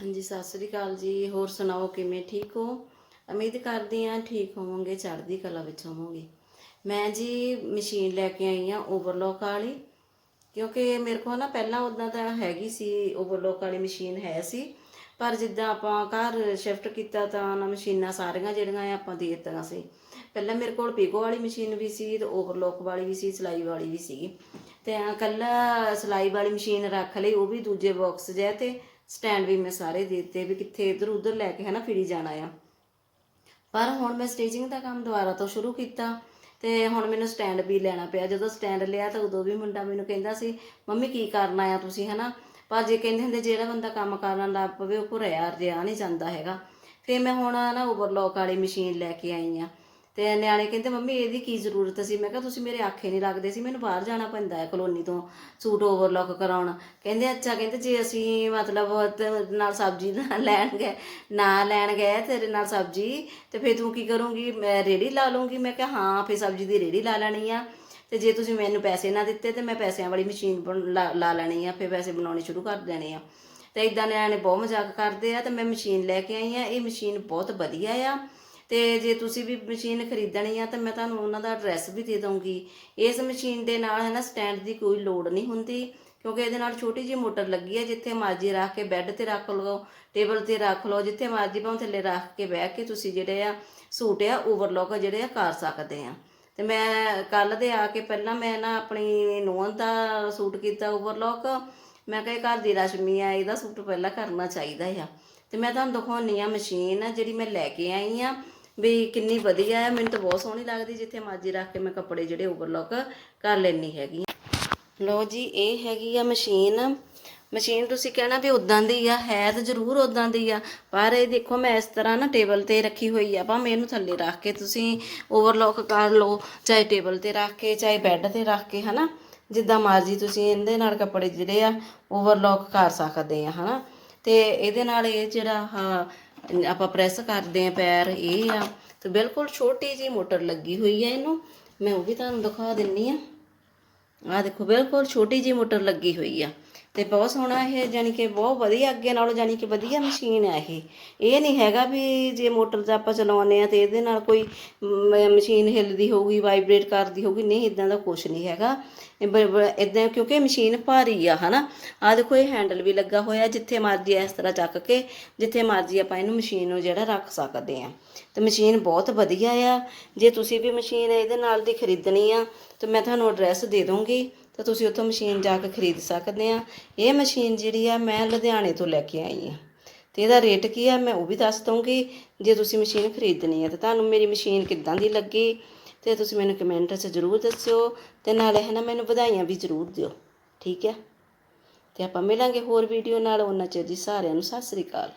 ਹਾਂਜੀ, ਸਤਿ ਸ੍ਰੀ ਅਕਾਲ ਜੀ। ਹੋਰ ਸੁਣਾਓ, ਕਿਵੇਂ ਠੀਕ ਹੋ? ਉਮੀਦ ਕਰਦੀ ਹਾਂ ਠੀਕ ਹੋਵੋਗੇ, ਚੜ੍ਹਦੀ ਕਲਾ ਵਿੱਚ ਹੋਵੋਗੇ। ਮੈਂ ਜੀ ਮਸ਼ੀਨ ਲੈ ਕੇ ਆਈ ਹਾਂ ਓਵਰਲੋਕ ਵਾਲੀ, ਕਿਉਂਕਿ ਮੇਰੇ ਕੋਲ ਨਾ ਪਹਿਲਾਂ ਉਦਾਂ ਤਾਂ ਹੈਗੀ ਸੀ, ਓਵਰਲੋਕ ਵਾਲੀ ਮਸ਼ੀਨ ਹੈ ਸੀ। ਪਰ ਜਿੱਦਾਂ ਆਪਾਂ ਘਰ ਸ਼ਿਫਟ ਕੀਤਾ ਤਾਂ ਨਾ ਮਸ਼ੀਨਾਂ ਸਾਰੀਆਂ ਜਿਹੜੀਆਂ ਆਪਾਂ ਦੇ ਦਿੱਤੀਆਂ ਸੀ। ਪਹਿਲਾਂ ਮੇਰੇ ਕੋਲ ਪੀਕੋ ਵਾਲੀ ਮਸ਼ੀਨ ਵੀ ਸੀ ਤੇ ਓਵਰਲੋਕ ਵਾਲੀ ਵੀ ਸੀ, ਸਿਲਾਈ ਵਾਲੀ ਵੀ ਸੀਗੀ। ਤੇ ਕੱਲਾ ਸਿਲਾਈ ਵਾਲੀ ਮਸ਼ੀਨ ਰੱਖ ਲਈ, ਉਹ ਵੀ ਦੂਜੇ ਬਾਕਸ ਜਿਹਾ ਤੇ ਸਟੈਂਡ ਵੀ ਮੈਂ ਸਾਰੇ ਦੇ ਦਿੱਤੇ ਵੀ ਕਿੱਥੇ ਇੱਧਰ ਉੱਧਰ ਲੈ ਕੇ ਹਨਾ ਫਿਰੀ ਜਾਣਾ ਆ। ਪਰ ਹੁਣ ਮੈਂ ਸਟਿਚਿੰਗ ਦਾ ਕੰਮ ਦੁਬਾਰਾ ਤੋਂ ਸ਼ੁਰੂ ਕੀਤਾ ਤੇ ਹੁਣ ਮੈਨੂੰ ਸਟੈਂਡ ਵੀ ਲੈਣਾ ਪਿਆ। ਜਦੋਂ ਸਟੈਂਡ ਲਿਆ ਤਾਂ ਉਦੋਂ ਵੀ ਮੁੰਡਾ ਮੈਨੂੰ ਕਹਿੰਦਾ ਸੀ, ਮੰਮੀ ਕੀ ਕਰਨਾ ਆ ਤੁਸੀਂ ਹਨਾ? ਪਰ ਜੇ ਕਹਿੰਦੇ ਹੁੰਦੇ ਜਿਹੜਾ ਬੰਦਾ ਕੰਮ ਕਰਨ ਲੱਗ ਪਵੇ, ਉਹ ਘੁਰਿਆ ਰਿਆ ਨਹੀਂ ਜਾਂਦਾ ਹੈਗਾ। ਫਿਰ ਮੈਂ ਹੁਣ ਨਾ ਓਵਰਲੋਕ ਵਾਲੀ ਮਸ਼ੀਨ ਲੈ ਕੇ ਆਈ ਆ। ਤੇ ਨਿਆਣੇ ਕਹਿੰਦੇ, ਮੰਮੀ, ਇਹਦੀ ਕੀ ਜ਼ਰੂਰਤ ਸੀ? ਮੈਂ ਕਿਹਾ, ਤੁਸੀਂ ਮੇਰੇ ਆਖੇ ਨਹੀਂ ਲੱਗਦੇ ਸੀ, ਮੈਨੂੰ ਬਾਹਰ ਜਾਣਾ ਪੈਂਦਾ ਹੈ ਕਲੋਨੀ ਤੋਂ ਸੂਟ ਓਵਰਲੋਕ ਕਰਾਉਣ। ਕਹਿੰਦੇ, ਅੱਛਾ, ਕਹਿੰਦੇ, ਜੇ ਅਸੀਂ ਮਤਲਬ ਤੇ ਨਾਲ ਸਬਜ਼ੀ ਨਾ ਲੈਣ ਗਏ, ਨਾ ਲੈਣ ਗਏ ਤੇਰੇ ਨਾਲ ਸਬਜ਼ੀ, ਤੇ ਫਿਰ ਤੂੰ ਕੀ ਕਰੂੰਗੀ? ਮੈਂ ਰੇੜੀ ਲਾ ਲੂੰਗੀ ਮੈਂ ਕਿਹਾ, ਹਾਂ, ਫਿਰ ਸਬਜ਼ੀ ਦੀ ਰੇੜੀ ਲਾ ਲੈਣੀ ਆ, ਤੇ ਜੇ ਤੁਸੀਂ ਮੈਨੂੰ ਪੈਸੇ ਨਾ ਦਿੱਤੇ, ਤੇ ਮੈਂ ਪੈਸਿਆਂ ਵਾਲੀ ਮਸ਼ੀਨ ਬਣ- ਲਾ ਲਾ ਲੈਣੀ ਆ, ਫਿਰ ਪੈਸੇ ਬਣਾਉਣੇ ਸ਼ੁਰੂ ਕਰ ਦੇਣੇ ਆ। ਤੇ ਇਦਾਂ ਨਿਆਣੇ ਬਹੁਤ ਮਜ਼ਾਕ ਕਰਦੇ ਆ, ਤੇ ਮੈਂ ਮਸ਼ੀਨ ਲੈ ਕੇ ਆਈ ਆ, ਇਹ ਮਸ਼ੀਨ ਬਹੁਤ ਵਧੀਆ ਆ। ਤੇ ਜੇ ਤੁਸੀਂ ਵੀ ਮਸ਼ੀਨ ਖਰੀਦਣੀ ਆ ਤਾਂ ਮੈਂ ਤੁਹਾਨੂੰ ਉਹਨਾਂ ਦਾ ਐਡਰੈਸ ਵੀ ਦੇ ਦਊਂਗੀ। ਇਸ ਮਸ਼ੀਨ ਦੇ ਨਾਲ ਹੈ ਨਾ ਸਟੈਂਡ ਦੀ ਕੋਈ ਲੋੜ ਨਹੀਂ ਹੁੰਦੀ, ਕਿਉਂਕਿ ਇਹਦੇ ਨਾਲ ਛੋਟੀ ਜਿਹੀ ਮੋਟਰ ਲੱਗੀ ਹੈ ਜਿੱਥੇ ਮਰਜ਼ੀ ਰੱਖ ਕੇ ਬੈੱਡ ਤੇ ਰੱਖ ਲਓ ਟੇਬਲ ਤੇ ਰੱਖ ਲਓ, ਜਿੱਥੇ ਮਰਜ਼ੀ ਭਾਵੇਂ ਥੱਲੇ ਰੱਖ ਕੇ ਬਹਿ ਕੇ ਤੁਸੀਂ ਜਿਹੜੇ ਆ ਸੂਟ ਆ ਓਵਰਲੋਕ ਜਿਹੜੇ ਆ ਕਰ ਸਕਦੇ ਆ। ਤੇ ਮੈਂ ਕੱਲ ਦੇ ਆ ਕੇ ਪਹਿਲਾਂ ਮੈਂ ਨਾ ਆਪਣੀ ਨੂੰਹ ਦਾ ਸੂਟ ਕੀਤਾ ਓਵਰਲੋਕ ਮੈਂ ਕਿਹਾ ਇਹ ਘਰ ਦੀ ਰਸ਼ਮੀ ਆ, ਇਹਦਾ ਸੂਟ ਪਹਿਲਾਂ ਕਰਨਾ ਚਾਹੀਦਾ ਆ। ਤੇ ਮੈਂ ਤੁਹਾਨੂੰ ਦਿਖਾਉਣੀ ਆ ਮਸ਼ੀਨ ਜਿਹੜੀ ਮੈਂ ਲੈ ਕੇ ਆਈ ਆ। ਵੀ ਕਿੰਨੀ ਵਧੀਆ ਹੈ, ਮੈਨੂੰ ਤਾਂ ਬਹੁਤ ਸੋਹਣੀ ਲੱਗਦੀ ਜਿੱਥੇ ਮਰਜ਼ੀ ਰੱਖ ਕੇ ਮੈਂ ਕੱਪੜੇ ਜਿਹੜੇ ਓਵਰਲੋਕ ਕਰ ਲੈਣੀ ਹੈਗੀ ਲੋ ਜੀ, ਇਹ ਹੈਗੀ ਆ ਮਸ਼ੀਨ। ਮਸ਼ੀਨ ਤੁਸੀਂ ਕਹਿਣਾ ਵੀ ਉਦਾਂ ਦੀ ਆ, ਹੈ ਤਾਂ ਜ਼ਰੂਰ ਉਦਾਂ ਦੀ ਆ, ਪਰ ਇਹ ਦੇਖੋ ਮੈਂ ਇਸ ਤਰ੍ਹਾਂ ਨਾ ਟੇਬਲ ਤੇ ਰੱਖੀ ਹੋਈ ਆ, ਭਾਵੇਂ ਇਹਨੂੰ ਥੱਲੇ ਰੱਖ ਕੇ ਤੁਸੀਂ ਓਵਰਲੋਕ ਕਰ ਲਓ, ਚਾਹੇ ਟੇਬਲ ਤੇ ਰੱਖ ਕੇ, ਚਾਹੇ ਬੈੱਡ ਤੇ ਰੱਖ ਕੇ, ਹਨਾ? ਜਿੱਦਾਂ ਮਰਜ਼ੀ ਤੁਸੀਂ ਇਹਦੇ ਨਾਲ ਕੱਪੜੇ ਜਿਹੜੇ ਆ ਓਵਰਲੋਕ ਕਰ ਸਕਦੇ ਆ, ਹਨਾ? ਤੇ ਇਹਦੇ ਨਾਲ ਇਹ ਜਿਹੜਾ ਆਪਾਂ ਪ੍ਰੈਸ ਕਰਦੇ ਆ ਪੈਰ, ਇਹ ਆ। ਤੇ ਬਿਲਕੁਲ ਛੋਟੀ ਜੀ ਮੋਟਰ ਲੱਗੀ ਹੋਈ ਆ ਇਹਨੂੰ। ਮੈਂ ਉਹ ਵੀ ਤੁਹਾਨੂੰ ਦਿਖਾ ਦਿੰਨੀ ਆ। ਆ ਦੇਖੋ, ਬਿਲਕੁਲ ਛੋਟੀ ਜੀ ਮੋਟਰ ਲੱਗੀ ਹੋਈ ਆ। ਤੇ ਬਹੁਤ ਸੋਹਣਾ ਇਹ ਜਾਨੀ ਕਿ ਬਹੁਤ ਵਧੀਆ ਅੱਗੇ ਨਾਲੋਂ ਜਾਨੀ ਕਿ ਵਧੀਆ ਮਸ਼ੀਨ ਆ ਇਹ। ਇਹ ਨਹੀਂ ਹੈਗਾ ਵੀ ਜੇ ਮੋਟਰ ਦਾ ਆਪਾਂ ਚਲਾਉਂਦੇ ਆ ਤੇ ਇਹਦੇ ਨਾਲ ਕੋਈ ਮਸ਼ੀਨ ਹਿੱਲਦੀ ਹੋਊਗੀ ਵਾਈਬ੍ਰੇਟ ਕਰਦੀ ਹੋਊਗੀ। ਨਹੀਂ, ਇਦਾਂ ਦਾ ਕੁਝ ਨਹੀਂ ਹੈਗਾ। ਇਦਾਂ ਕਿਉਂਕਿ ਮਸ਼ੀਨ ਭਾਰੀ ਆ, ਹਨਾ? ਆ ਦੇਖੋ, ਇਹ ਹੈਂਡਲ ਵੀ ਲੱਗਾ ਹੋਇਆ, ਜਿੱਥੇ ਮਰਜ਼ੀ ਇਸ ਤਰ੍ਹਾਂ ਚੱਕ ਕੇ, ਜਿੱਥੇ ਮਰਜ਼ੀ ਆਪਾਂ ਇਹਨੂੰ ਮਸ਼ੀਨ ਨੂੰ ਜਿਹੜਾ ਰੱਖ ਸਕਦੇ ਆ ਤੇ ਮਸ਼ੀਨ ਬਹੁਤ ਵਧੀਆ ਆ। ਜੇ ਤੁਸੀਂ ਵੀ ਮਸ਼ੀਨ ਇਹਦੇ ਨਾਲ ਦੀ ਖਰੀਦਣੀ ਆ, ਤੇ ਮੈਂ ਤੁਹਾਨੂੰ ਐਡਰੈਸ ਦੇ ਦੂੰਗੀ ਤਾਂ ਤੁਸੀਂ ਉੱਥੋਂ ਮਸ਼ੀਨ ਜਾ ਕੇ ਖਰੀਦ ਸਕਦੇ ਆ। ਇਹ ਮਸ਼ੀਨ ਜਿਹੜੀ ਆ, ਮੈਂ ਲੁਧਿਆਣੇ ਤੋਂ ਲੈ ਕੇ ਆਈ ਆ। ਤੇ ਇਹਦਾ ਰੇਟ ਕੀ ਆ, ਮੈਂ ਉਹ ਵੀ ਦੱਸ ਦਊਂਗੀ। ਜੇ ਤੁਸੀਂ ਮਸ਼ੀਨ ਖਰੀਦਣੀ ਹੈ ਤਾਂ ਤੁਹਾਨੂੰ ਮੇਰੀ ਮਸ਼ੀਨ ਕਿੱਦਾਂ ਦੀ ਲੱਗੀ? ਤੇ ਤੁਸੀਂ ਮੈਨੂੰ ਕਮੈਂਟ 'ਚ ਜ਼ਰੂਰ ਦੱਸਿਓ ਤੇ ਨਾਲੇ ਹੈ ਨਾ ਮੈਨੂੰ ਵਧਾਈਆਂ ਵੀ ਜ਼ਰੂਰ ਦਿਓ। ਠੀਕ ਹੈ ਤੇ ਆਪਾਂ ਮਿਲਾਂਗੇ ਹੋਰ ਵੀਡੀਓ ਨਾਲ। ਉਹਨਾਂ ਚਿਰ ਜੀ ਸਾਰਿਆਂ ਨੂੰ ਸਤਿ ਸ੍ਰੀ ਅਕਾਲ।